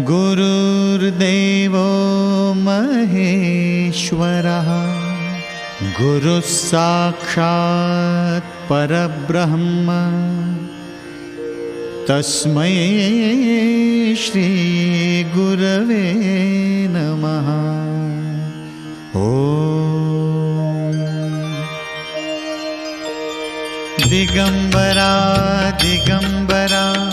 गुरुर्देवो महेश्वरः। गुरुः साक्षात् परब्रह्म। तस्मै श्रीगुरवे नमः। ॐ। दिगम्बरा दिगम्बरा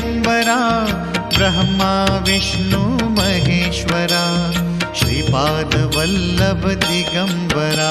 दिगम्बरा ब्रह्मा विष्णु महेश्वरा श्रीपादवल्लभ दिगम्बरा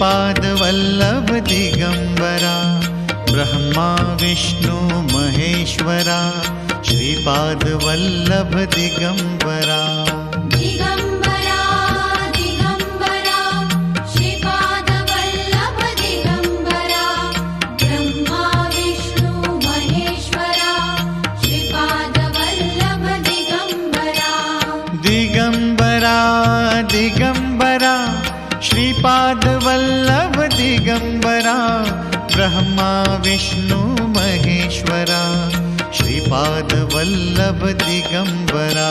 श्रीपादवल्लभ दिगम्बरा ब्रह्मा विष्णु महेश्वरा श्रीपादवल्लभ दिगम्बरा। दिगम्बरा ब्रह्मा विष्णु महेश्वरा श्रीपादवल्लभ दिगम्बरा